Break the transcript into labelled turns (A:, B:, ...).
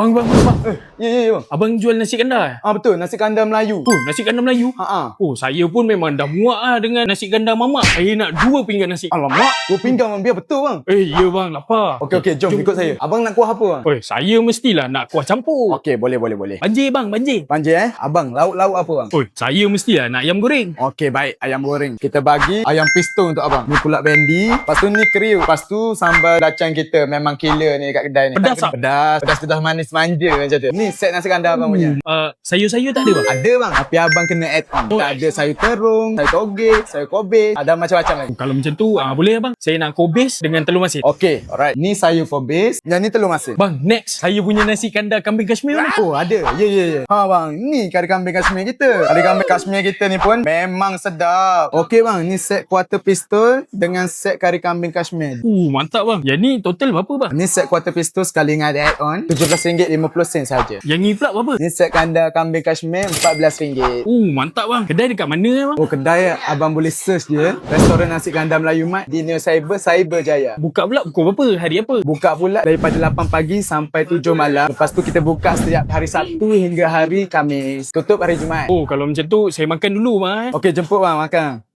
A: Bang, bang, bang, bang.
B: Eh, ya, ya, ya bang.
A: Abang jual nasi kandar eh?
B: Ah betul, nasi kandar Melayu.
A: Oh, nasi kandar Melayu.
B: Ha ah.
A: Oh, saya pun memang dah muak lah dengan nasi kandar mamak. Saya nak dua pinggan nasi.
B: Alamak, dua pinggan bang, biar betul bang.
A: Eh, ya bang, lapar.
B: Okey, okey, jom,
A: Jom.
B: ikut saya. Abang nak kuah apa bang?
A: Oi, saya mestilah nak kuah campur.
B: Okey, boleh, boleh, boleh.
A: Banjir bang, banjir.
B: Panjir eh. Abang, lauk-lauk apa bang?
A: Oi, saya mestilah nak ayam goreng.
B: Okey, baik. Ayam goreng. Kita bagi ayam pisto untuk abang. Ni pula bendi. Lepas tu ni kriuk. Lepas tu sambal kacang kita. Memang killer ni kat kedai ni.
A: Pedas tak?
B: Pedas. Pedas-pedas manis manja macam tu. Ni set nasi kandar abang punya.
A: Uh, sayur-sayur tak ada bang?
B: Ada bang. Tapi abang kena add on.
A: Oh.
B: Tak ada sayur terung, sayur toge, sayur kobe. Ada macam-macam lagi.
A: Kalau macam tu, ah boleh bang. Saya nak kobis dengan telur masin.
B: Okey, alright. Ni sayur kobe. Yang ni telur masin.
A: Bang, next. Saya punya nasi kandar kambing Kashmir mana?
B: Oh ada Ya ya ya Ha bang Ni kari kambing Kashmir kita Kari kambing Kashmir kita ni pun Memang sedap Okey bang Ni set quarter pistol Dengan set kari kambing Kashmir
A: Uh, mantap bang. Yang ni total berapa bang?
B: Ni set quarter pistol Sekali dengan add on RM17.50 saja
A: Yang ni pula berapa?
B: Ni set kandar kambing Kashmir RM14
A: Uh, mantap bang. Kedai dekat mana bang?
B: Oh kedai abang boleh search je Restoran nasi kandar Melayu Mat Di Neo Cyber Cyber Jaya
A: Buka pula pukul berapa? Hari apa?
B: Buka pula daripada 8 pagi sampai 7 malam Lepas tu kita buka setiap hari Sabtu hingga hari Khamis Tutup hari Jumaat
A: Oh, kalau macam tu, saya makan dulu bang. eh.
B: Okey jemput bang makan